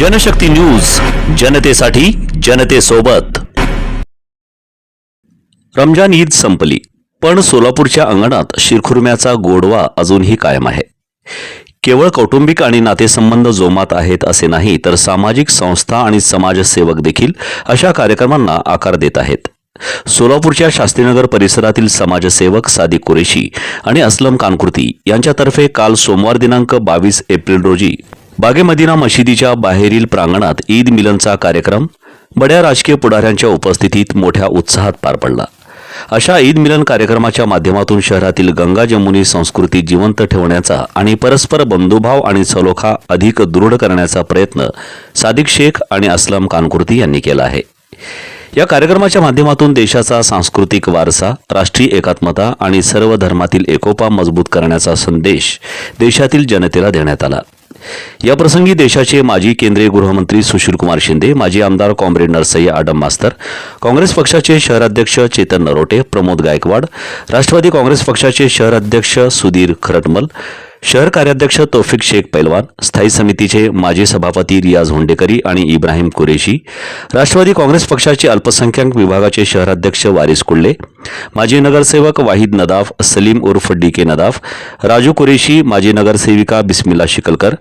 Janshakti news जनतेसाठी जनतेसोबत. रमजान ईद संपली पण सोलापूरच्या अंगणात शिरखुर्म्याचा गोडवा अजूनही कायम आहे. केवळ कौटुंबिक आणि नातेसंबंध जोमात आहेत असे नाही तर सामाजिक संस्था आणि समाजसेवक देखील अशा कार्यक्रमांना आकार देत आहेत. सोलापूरच्या शास्त्रीनगर परिसरातील समाजसेवक सादिक कुरेशी आणि असलम कानकुर्ती यांच्यातर्फे काल सोमवार दिनांक बावीस एप्रिल रोजी बागे मदिना मशिदीच्या बाहेरील प्रांगणात ईद मिलनचा कार्यक्रम बड्या राजकीय पुढाऱ्यांच्या उपस्थितीत मोठ्या उत्साहात पार पडला. अशा ईद मिलन कार्यक्रमाच्या माध्यमातून शहरातील गंगा जमुनी संस्कृती जिवंत ठेवण्याचा आणि परस्पर बंधुभाव आणि सलोखा अधिक दृढ करण्याचा प्रयत्न सादिक शेख आणि असलम कानकुर्ती यांनी केला आहे. या कार्यक्रमाच्या माध्यमातून देशाचा सांस्कृतिक वारसा राष्ट्रीय एकात्मता आणि सर्व धर्मातील एकोपा मजबूत करण्याचा संदेश देशातील जनतेला देण्यात आला. याप्रसंगी देशाचे माजी केंद्रीय गृहमंत्री सुशीलकुमार शिंदे माजी आमदार कॉम्रेड नरसय्या आडम मास्तर काँग्रेस पक्षाचे शहराध्यक्ष चेतन नरोटे प्रमोद गायकवाड राष्ट्रवादी काँग्रेस पक्षाचे शहराध्यक्ष सुधीर खरटमल शहर कार्याध्यक्ष तौफिक शेख पैलवान स्थायी समितीचे माजी सभापती रियाज हुंडेकरी आणि इब्राहिम कुरेशी राष्ट्रवादी काँग्रेस पक्षाचे अल्पसंख्याक विभागाचे शहराध्यक्ष वारिस कुल्ले माजी नगरसेवक वाहिद नदाफ सलीम उर्फ डी के नदाफ राजू कुरेशी माजी नगरसेविका बिस्मिल्ला शिकलकर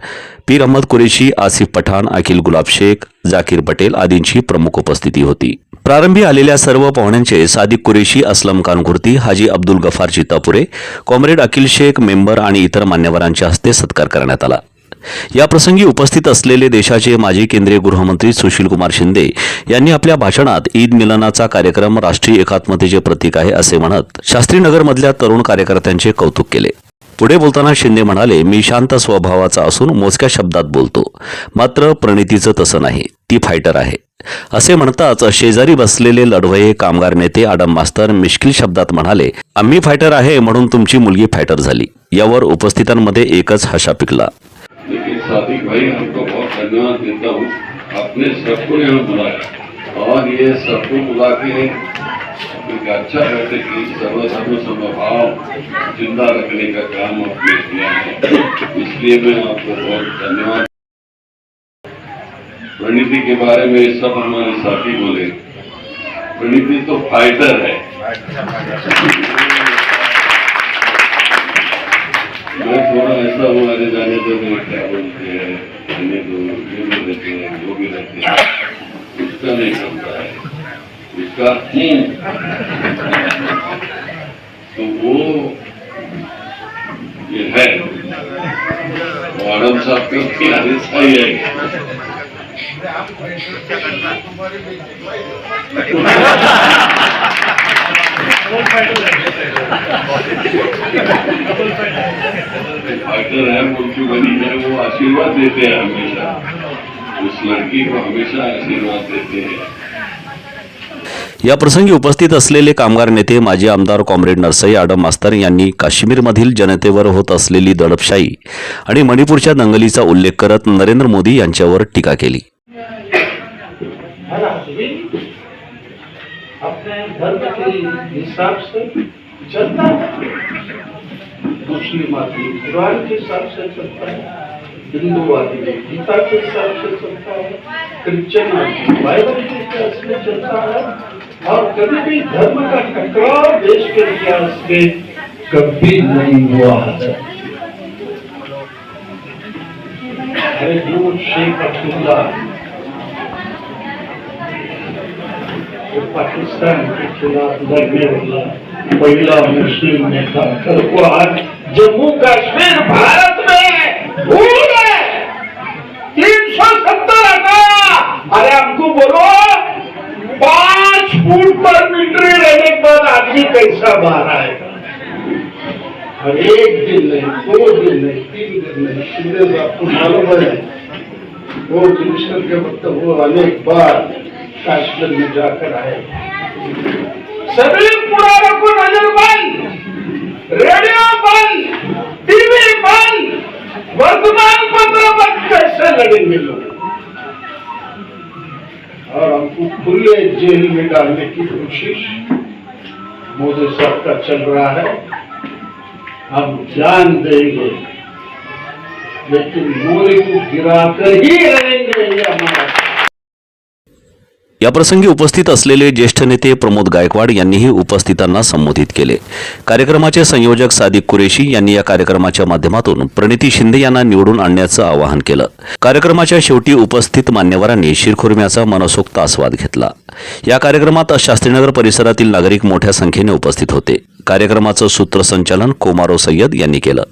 पीर अहमद कुरेशी आसिफ पठाण अखिल गुलाब शेख जाकीर पटेल आदींची प्रमुख उपस्थिती होती. प्रारंभी आलेल्या सर्व पाहुण्यांचे सादिक कुरेशी असलम कानकुर्ती हाजी अब्दुल गफार चित्तापुरे कॉम्रेड अखिल शेख मेंबर आणि इतर मान्यवरांच्या हस्ते सत्कार करण्यात आला. या प्रसंगी उपस्थित असलेले देशाचे माजी केंद्रीय गृहमंत्री सुशीलकुमार शिंदे यांनी आपल्या भाषणात ईद मिलनाचा कार्यक्रम राष्ट्रीय एकात्मतेचे प्रतीक आहे असे म्हणत शास्त्रीनगरमधल्या तरुण कार्यकर्त्यांचे कौतुक केले. पुढे बोलताना शिंदे म्हणाले मी शांत स्वभावाचा असून मोजक्या शब्दात बोलतो. मात्र प्रणितीचं तसं नाही. ती फायटर आहे. असे म्हणताच शेजारी बसलेले लढवये कामगार नेते आडम मास्तर मिश्किल शब्दात म्हणाले आम्ही फायटर आहे म्हणून तुमची मुलगी फायटर झाली. यावर उपस्थितांमध्ये एकच हशा पिकला. अच्छा समभाव जिंदा रखने का काम आपने किया है। इसलिए मैं आपको बहुत धन्यवाद प्रणीति के बारे में सब हमारे साथी बोले। प्रणीति तो फाइटर है। मैं थोड़ा ऐसा हूँ अरे जाने दो क्या बोलते हैं, रहने दो, ये भी रहते हैं, वो भी रहते हैं। उसका नहीं चलता है। उसका हूँ तो वो ये है। तो आडम साहब का भी हिस्सा ही है। डॉक्टर है मुल्की बनी है वो आशीर्वाद देते हैं हमेशा उस लड़की को हमेशा आशीर्वाद देते हैं या प्रसंगी उपस्थित असलेले कामगार नेते माजी आमदार कॉम्रेड नरसई आडम मास्तर यांनी काश्मीरमधील जनतेवर होत असलेली दडपशाही आणि मणिपूरच्या दंगलीचा उल्लेख करत नरेंद्र मोदी यांच्यावर टीका केली. धर्म के हिसाब से चलता है। मुस्लिम आदमी कुरान के हिसाब से चलता है, हिंदू आदमी गीता के हिसाब से चलता है, क्रिश्चियन आदमी बाइबल के हिसाब से चलता है, और कभी भी धर्म का टकराव देश के इतिहास में कभी नहीं हुआ है। शेख अब्दुल्ला पाकिस्तान के खिलाफ लड़ने वाला पहिला मुस्लिम नेता कल को आज जम्मू कश्मीर भारत में भूल है। तीन सौ सत्तर अरे हमको बोलो, पाँच फुट पर मिलिट्री रहने के बाद आदमी कैसा बाहर आएगा? और एक दिन नहीं, दो दिन नहीं, तीन दिन नहीं सीधे आपको मालूम है। वो कमिश्नर के मतलब वो अनेक बार काश्मीर में जाकर आए। सभी पुराणों को नज़र बंद रेडियो बंद टीवी बंद वर्तमान पत्र बंद कैसे लड़ेंगे लोग और हमको खुले जेल में डालने की कोशिश मोदी साहब का चल रहा है। हम जान देंगे लेकिन गोली को गिराकर ही रहेंगे ये हमारा याप्रसंगी उपस्थित असलेले ज्येष्ठ नेते प्रमोद गायकवाड यांनीही उपस्थितांना संबोधित केले. कार्यक्रमाचे संयोजक सादिक कुरेशी यांनी या कार्यक्रमाच्या माध्यमातून प्रणिती शिंदे यांना निवडून आणण्याचं आवाहन केलं. कार्यक्रमाच्या शेवटी उपस्थित मान्यवरांनी शिरखुर्म्याचा मनसोक्त आस्वाद घेतला. या कार्यक्रमात शास्त्रीनगर परिसरातील नागरिक मोठ्या संख्येने उपस्थित होते. कार्यक्रमाचं सूत्रसंचालन कोमारो सय्यद यांनी केलं.